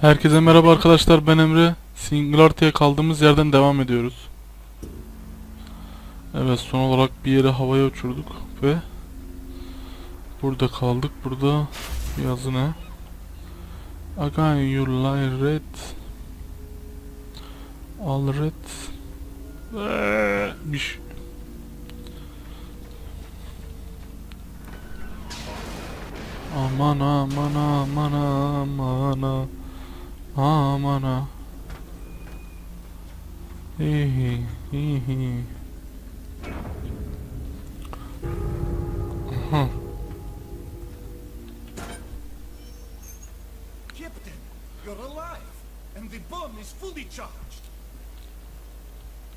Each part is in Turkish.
Herkese merhaba arkadaşlar ben Emre. Singularity'ye kaldığımız yerden devam ediyoruz. Evet son olarak bir yere havaya uçurduk ve burada kaldık. Burada yazı ne? Again you lie red. All red. Bir şey- Aman aman aman aman aman a. Hihi hihi. Aha. Captain, you're alive, and the bomb is fully charged.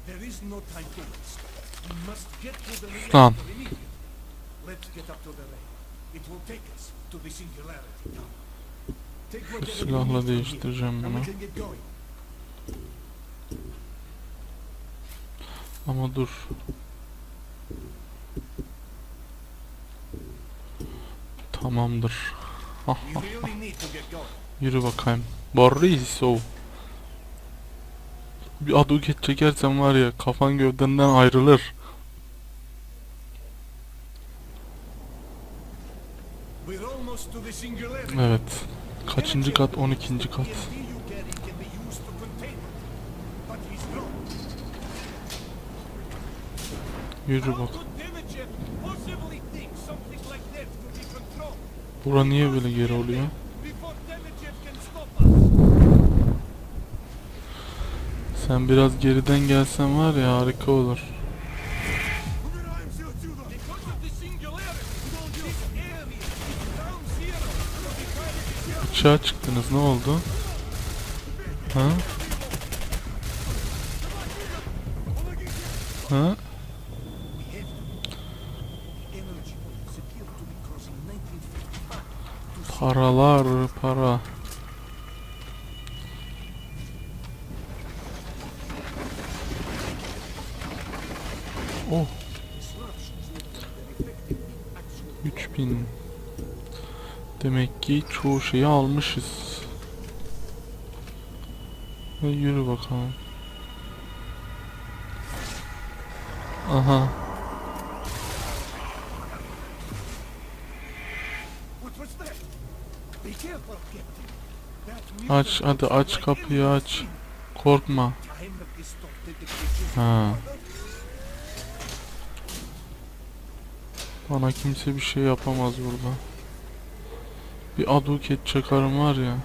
There is no time to waste. We must get to the reactor immediately. Let's get up to the ray. It will take us to the singularity tower. You silahla değiştireceğim bunu. Ama dur. Tamamdır. Yürü bakayım. Barriso. Bir aduket çekersen var ya kafan gövdenden ayrılır. Evet. Kaçıncı kat? 12. kat. Yürü bak. Bura niye böyle geri oluyor? Sen biraz geriden gelsen var ya harika olur. Uçağa çıktınız ne oldu? Ha? Ha? We have Demek ki çoğu şeyi almışız. Yürü bakalım. Aha. Aç hadi aç kapıyı aç. Korkma. Ha. Bana kimse bir şey yapamaz burada. Bir aduket çakarım var ya.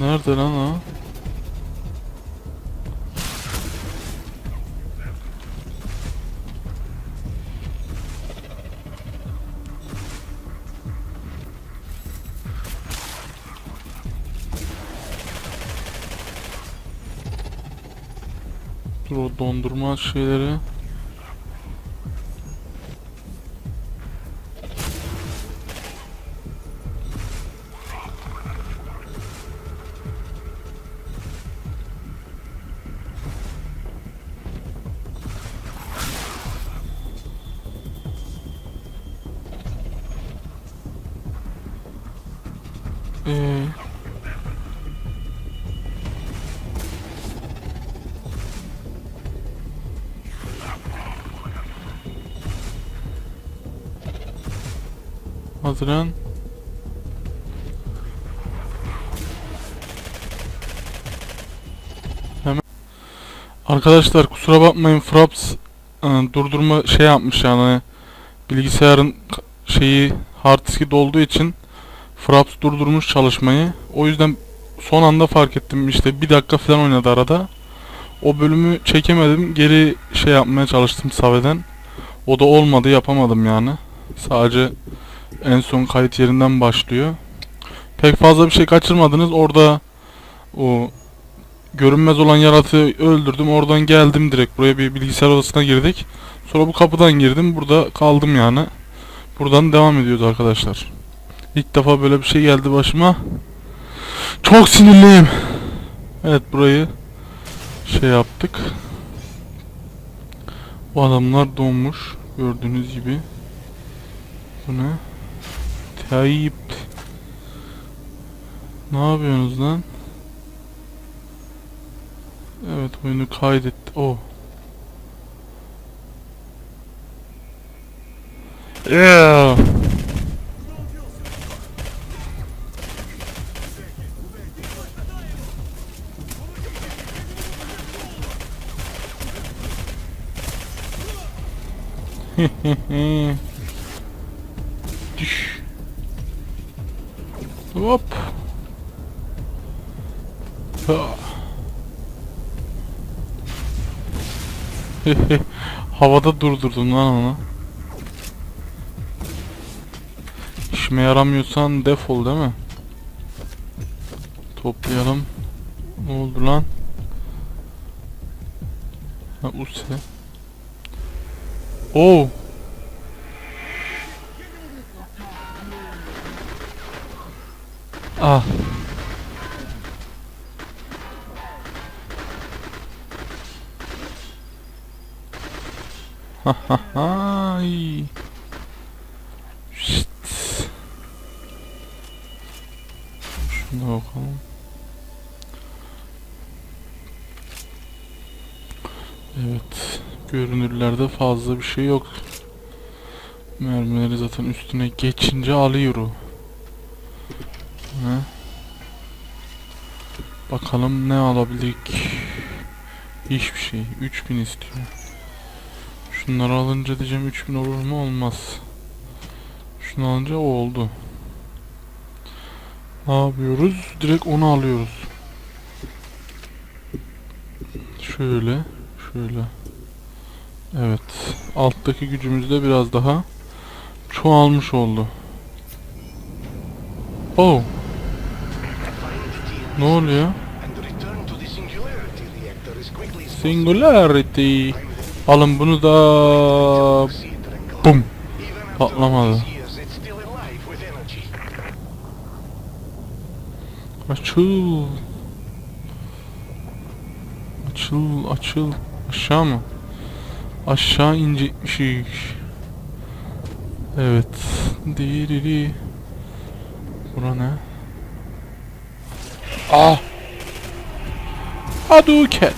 Nerede lan o? Dur o dondurma şeyleri. Haziran Hemen Arkadaşlar kusura bakmayın Fraps e, durdurma şey yapmış yani bilgisayarın şeyi hard diski dolduğu için Fraps durdurmuş çalışmayı. O yüzden son anda fark ettim işte bir dakika falan oynadı arada. O bölümü çekemedim. Geri şey yapmaya çalıştım Save'den. O da olmadı yapamadım yani. Sadece en son kayıt yerinden başlıyor. Pek fazla bir şey kaçırmadınız. Orada o görünmez olan yaratığı öldürdüm. Oradan geldim direkt. Buraya bir bilgisayar odasına girdik. Sonra bu kapıdan girdim. Burada kaldım yani. Buradan devam ediyoruz arkadaşlar. İlk defa böyle bir şey geldi başıma. Çok sinirliyim. Evet burayı şey yaptık. Bu adamlar donmuş. Gördüğünüz gibi. Bu ne? Tayyip. Ne yapıyorsunuz lan? Evet oyunu kaydet. O. Yeah. Düş. Hop. Ha. Havada durdurdum lan onu. İşime yaramıyorsan defol değil mi? Toplayalım. Ne oldu lan? Ha Use. Oo. Ah. Ha ha ha. Şşt. Şuna bakalım. Evet. Görünürlerde fazla bir şey yok. Mermileri zaten üstüne geçince alıyor. Ha? Bakalım ne alabilirik. Hiçbir şey. 3000 istiyor. Şunları alınca diyeceğim 3000 olur mu? Olmaz. Şunu alınca o oldu. Ne yapıyoruz? Direkt onu alıyoruz. Şöyle. Şöyle. Evet. Alttaki gücümüz de biraz daha çoğalmış oldu. Oh. Ne oluyor? singularity. Alın bunu da bum patlamadı. Açıl. Açıl, açıl. Aşağı mı? Aşağı inecekmişik. Evet. Diriri. Bura ne? Ah! Aduket.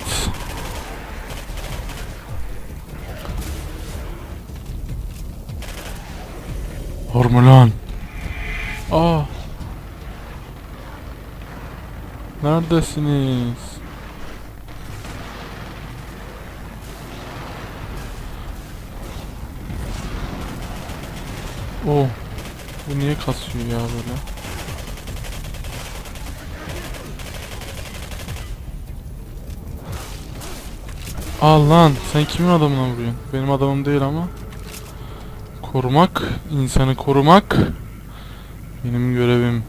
Hormolan. Ah! Neredesiniz? Oh. Bu niye kasıyor ya böyle? Al lan sen kimin adamına vuruyorsun? Benim adamım değil ama. Korumak, insanı korumak benim görevim.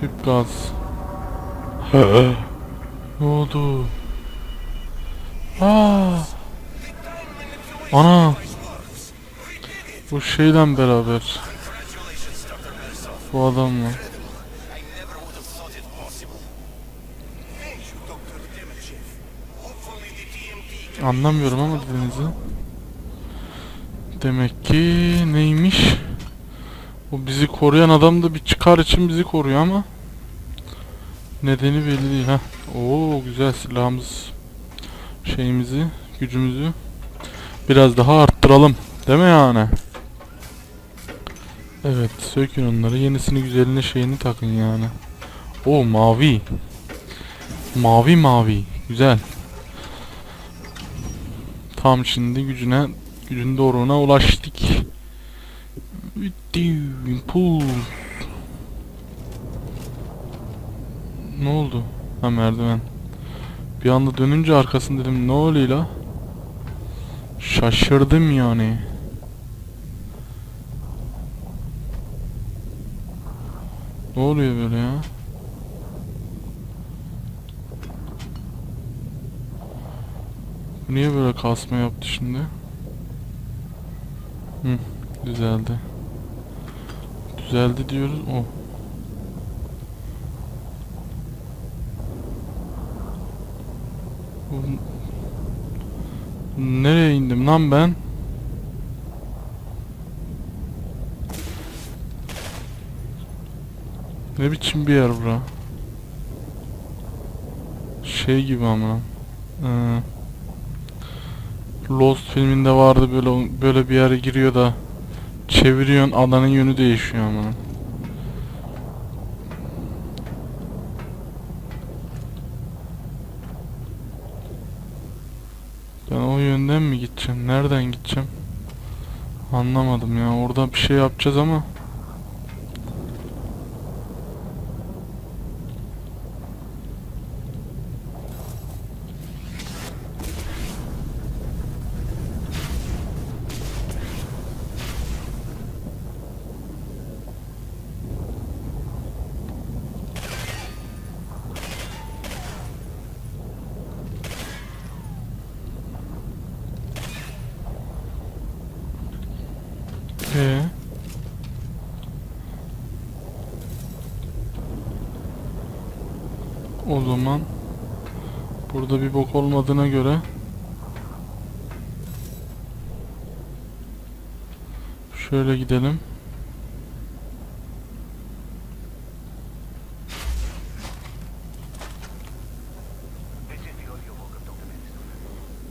Tüp gaz. ne oldu? Aa! Ana! Bu şeyle beraber. Bu the TMT Anlamıyorum ama dediğinizi. Demek ki neymiş? Bu bizi koruyan adam da bir çıkar için bizi koruyor ama nedeni belli değil. ha. Oo güzel silahımız şeyimizi, gücümüzü biraz daha arttıralım. Değil mi yani? Evet, sökün onları. Yenisini güzelini şeyini takın yani. O mavi. Mavi mavi. Güzel. Tam şimdi gücüne gücün doğruluğuna ulaştık. Pull. Ne oldu? Ha merdiven. Bir anda dönünce arkasını dedim ne oluyor la? Şaşırdım yani. Ne oluyor böyle ya? Niye böyle kasma yaptı şimdi? Hı, düzeldi. Düzeldi diyoruz. Bu- Nereye indim lan ben? Ne biçim bir yer bura? Şey gibi ama. Ee, Lost filminde vardı böyle böyle bir yere giriyor da çeviriyorsun adanın yönü değişiyor ama. Ben o yönden mi gideceğim? Nereden gideceğim? Anlamadım ya. Orada bir şey yapacağız ama. Ee? O zaman burada bir bok olmadığına göre şöyle gidelim.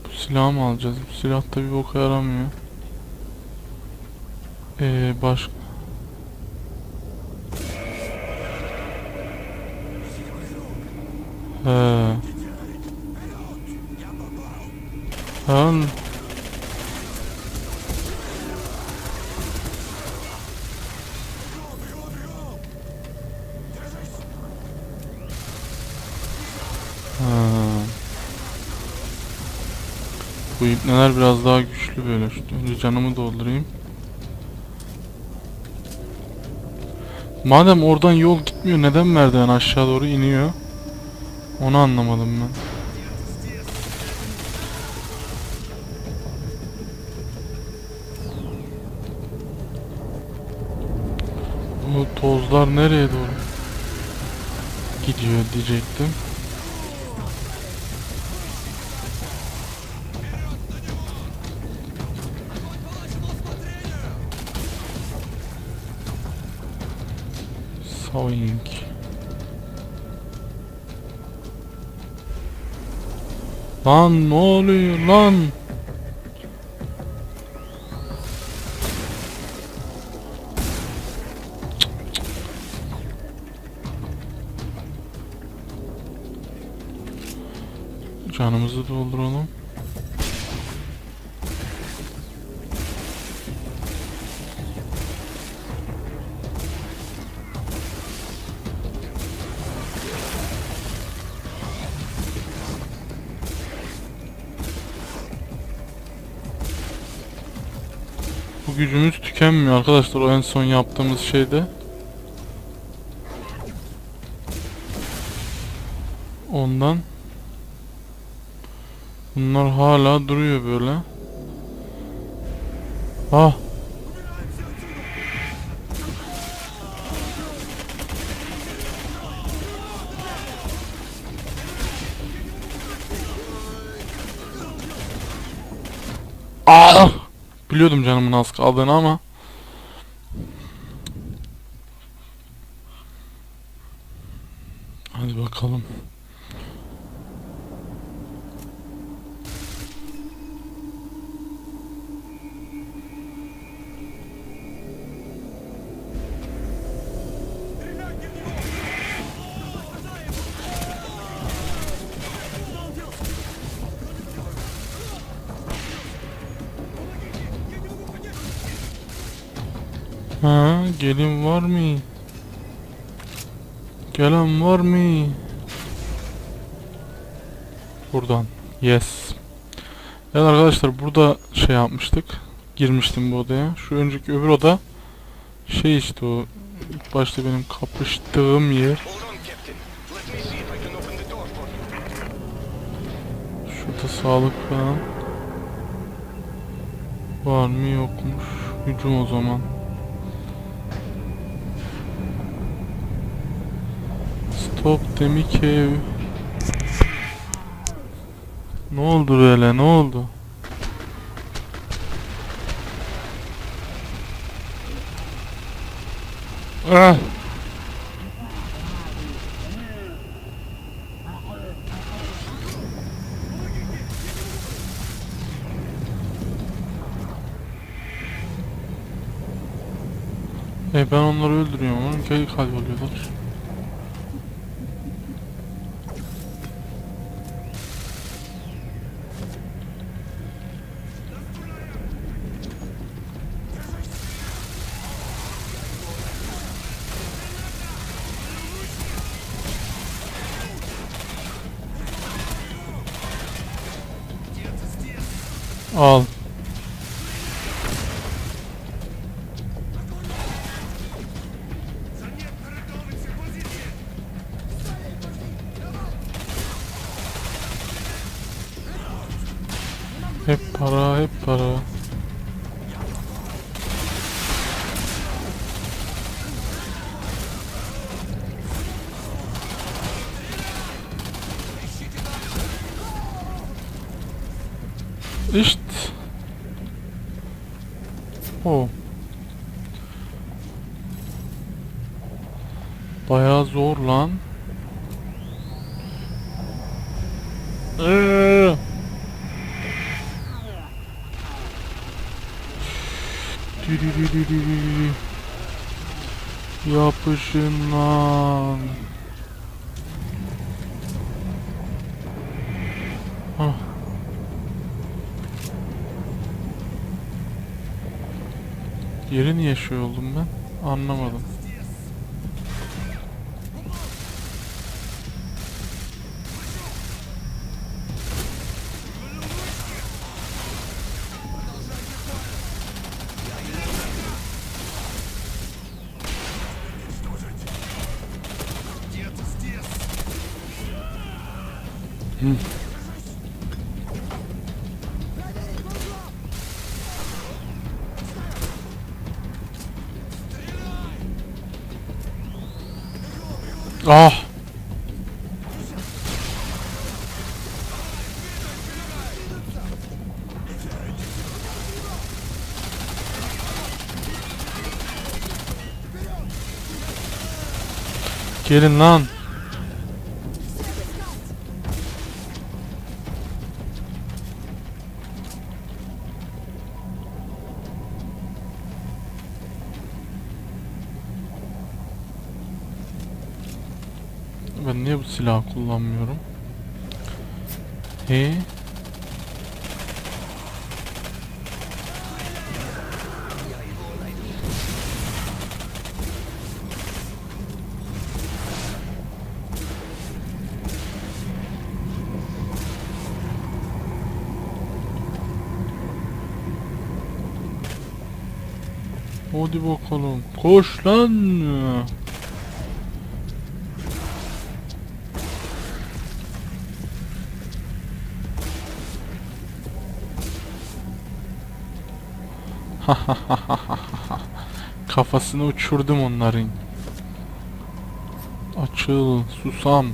Bu silahı mı alacağız? Bu silah da bir boka yaramıyor. Ee, baş... Ha. Bu ipneler biraz daha güçlü böyle. Önce canımı doldurayım. Madem oradan yol gitmiyor neden merdiven aşağı doğru iniyor? Onu anlamadım ben. Bu tozlar nereye doğru gidiyor diyecektim. Sawing. Lan ne oluyor lan? Canımızı dolduralım. Gücümüz tükenmiyor arkadaşlar o en son yaptığımız şeyde. Ondan Bunlar hala duruyor böyle. Ah. Biliyordum canımın az kaldığını ama. Hadi bakalım. Ha, gelin var mı? Gelen var mı? Buradan. Yes. Evet arkadaşlar burada şey yapmıştık. Girmiştim bu odaya. Şu önceki öbür oda şey işte o ilk başta benim kapıştığım yer. Şurada sağlık falan. Var mı yokmuş. Hücum o zaman. Stop demik ev. Ne oldu böyle ne oldu? Ah! E ben onları öldürüyorum ama geri kayboluyorlar. Al. Hep para, hep para. İşte. O. Bayağı zor lan. Dürürürürürürü. Yapışın lan. Şey oldum ben? Anlamadım. Ah! Gelin lan. Ben niye bu silahı kullanmıyorum? He? Hadi bakalım. Koş lan. Kafasını uçurdum onların. Açıl susam.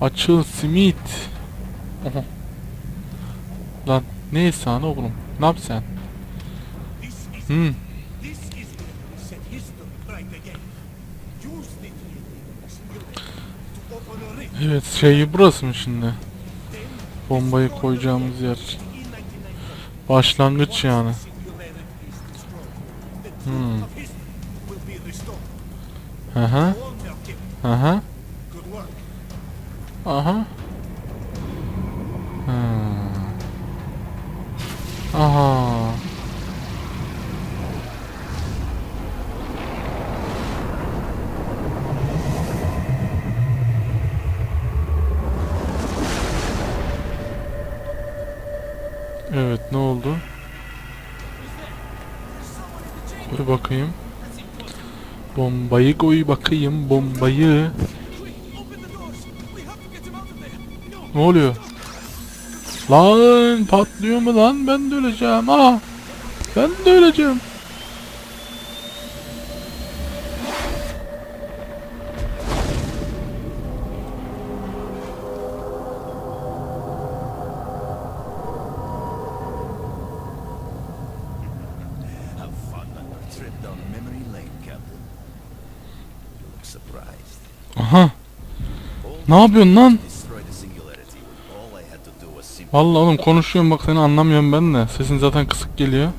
Açıl simit. Lan neyse ana oğlum. Ne yap sen? Hmm. Evet şeyi burası mı şimdi? Bombayı koyacağımız yer. E99. Başlangıç yani. Once the singularity is destroyed, the truth Hmm. of history will be Bombayı koy bakayım bombayı. Ne oluyor? Lan patlıyor mu lan? Ben de öleceğim. Ah! Ben de öleceğim. Ne yapıyorsun lan? Vallahi oğlum konuşuyorum bak seni anlamıyorum ben de. Sesin zaten kısık geliyor.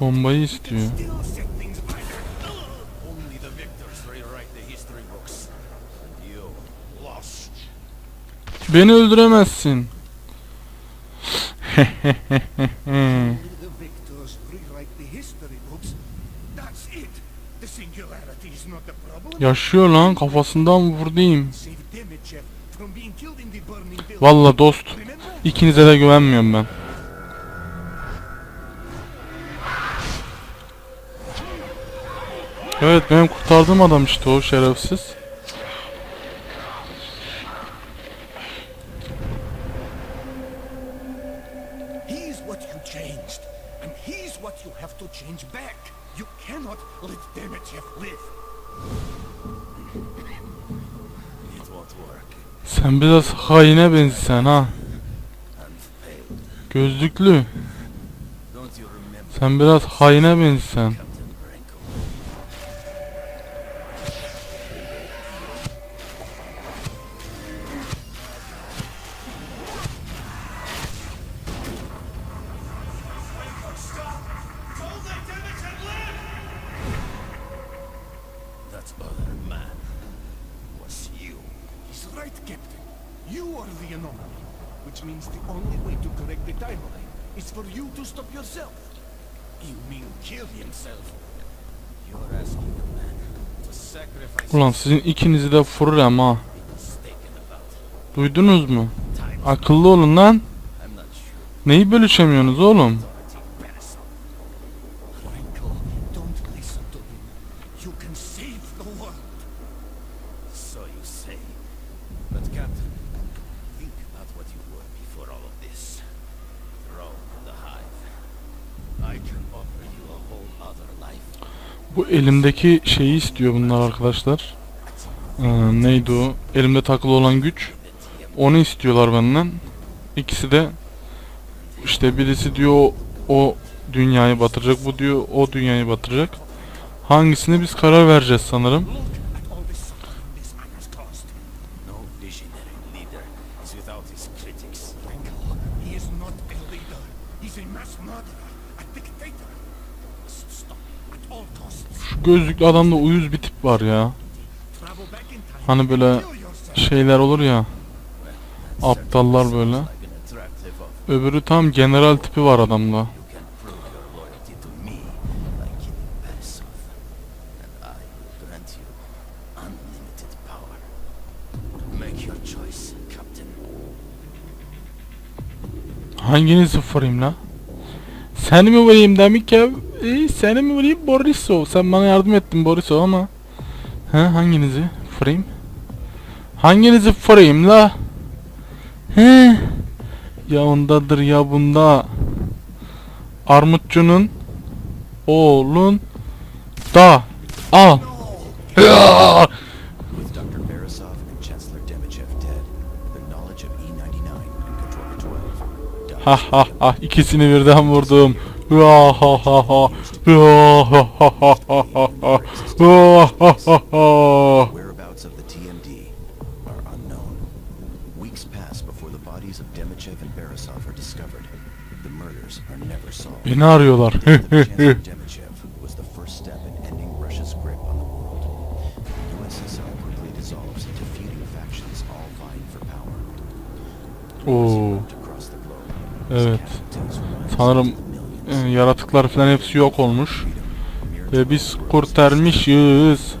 Bombayı istiyor. Beni öldüremezsin. Yaşıyor lan kafasından vurdayım. Valla dost. İkinize de güvenmiyorum ben. Evet benim kurtardığım adam işte o şerefsiz. Biraz haine benziyorsun ha. Gözlüklü. Sen biraz haine benziyorsun. Sizin ikinizi de vururum ha. Duydunuz mu? Akıllı olun lan. Neyi bölüşemiyorsunuz oğlum? Bu elimdeki şeyi istiyor bunlar arkadaşlar. Ee, neydi o? Elimde takılı olan güç. Onu istiyorlar benden. İkisi de işte birisi diyor o, dünyayı batıracak, bu diyor o dünyayı batıracak. Hangisini biz karar vereceğiz sanırım. Şu gözlüklü adamda uyuz bir tip var ya. Hani böyle şeyler olur ya. Aptallar böyle. Öbürü tam general tipi var adamda. You can prove your loyalty to me by killing Beresov. And I will grant you unlimited power. Make your choice, Captain. Hanginizi vurayım la? Seni mi vurayım Demikev? İyi seni mi vurayım Borisov? Sen bana yardım ettin Borisov ama. He hanginizi vurayım? Hanginizi vurayım la? He? Ya ondadır ya bunda. Armutçunun oğlun da al. Ya! With Dr. Beresov and Chancellor Demichev dead, the knowledge of E99 and Controller 12 died Ha ha ha ikisini birden vurdum. Ha ha ha ha. Ha ha ha ha ha ha. Ha ha ha Weeks pass before the bodies of Demichev and Beresov are discovered. The murders are never solved. Beni arıyorlar. Demichev was the first step in ending Russia's grip on the world. The USSR quickly dissolves into feuding factions all vying for power. Oo. Evet. Sanırım e, yaratıklar falan hepsi yok olmuş. Ve biz kurtarmışız.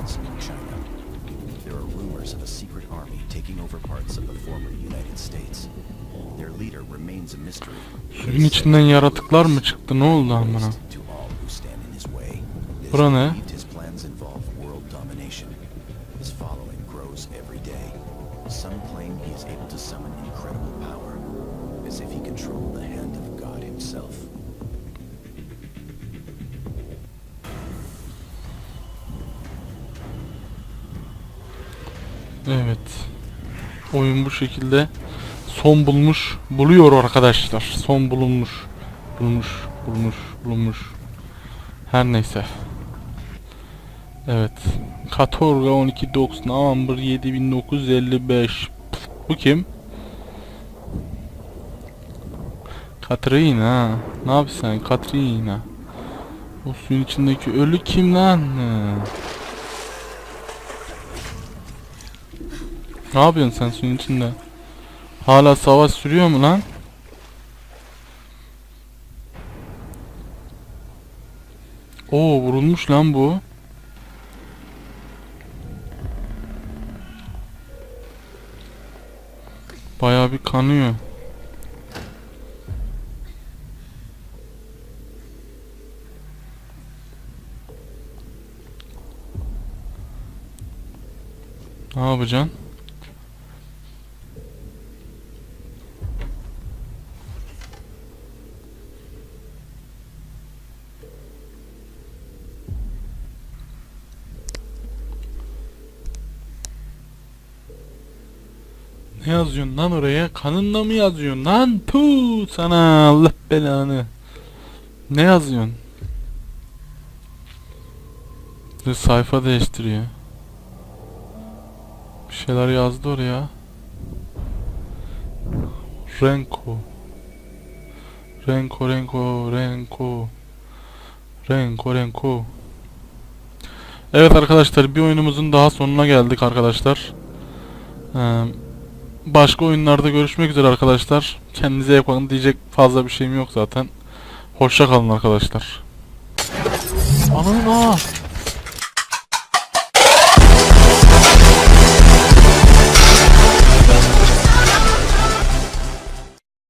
Overruns in China. There are rumors of a secret army taking over parts of the former United States. Their leader remains a mystery. Suyun içinden yaratıklar mı çıktı? Ne oldu amına? To all who stand in his way. Bura ne? his plans involve world domination. His following grows every day. Some claim he is able to summon incredible power, as if he controlled the hand of God himself. Evet. Oyun bu şekilde son bulmuş, buluyor arkadaşlar. Son bulunmuş. Bulmuş, bulmuş, bulmuş. Her neyse. Evet. Katorga 1290 Amber 7955. Pf, Bu kim? Katrina. Ne yapıyorsun Katrina? O suyun içindeki ölü kim lan? Ne yapıyorsun sen suyun içinde? Hala savaş sürüyor mu lan? Oo vurulmuş lan bu. Bayağı bir kanıyor. Ne yapacaksın? Ne yazıyorsun lan oraya? Kanınla mı yazıyorsun lan? Puh sana Allah belanı. Ne yazıyorsun? Dur sayfa değiştiriyor. Bir şeyler yazdı oraya. Renko. Renko, Renko, Renko. Renko, Renko. Evet arkadaşlar bir oyunumuzun daha sonuna geldik arkadaşlar. Ee, başka oyunlarda görüşmek üzere arkadaşlar. Kendinize iyi bakın diyecek fazla bir şeyim yok zaten. Hoşça kalın arkadaşlar. Ananı aa!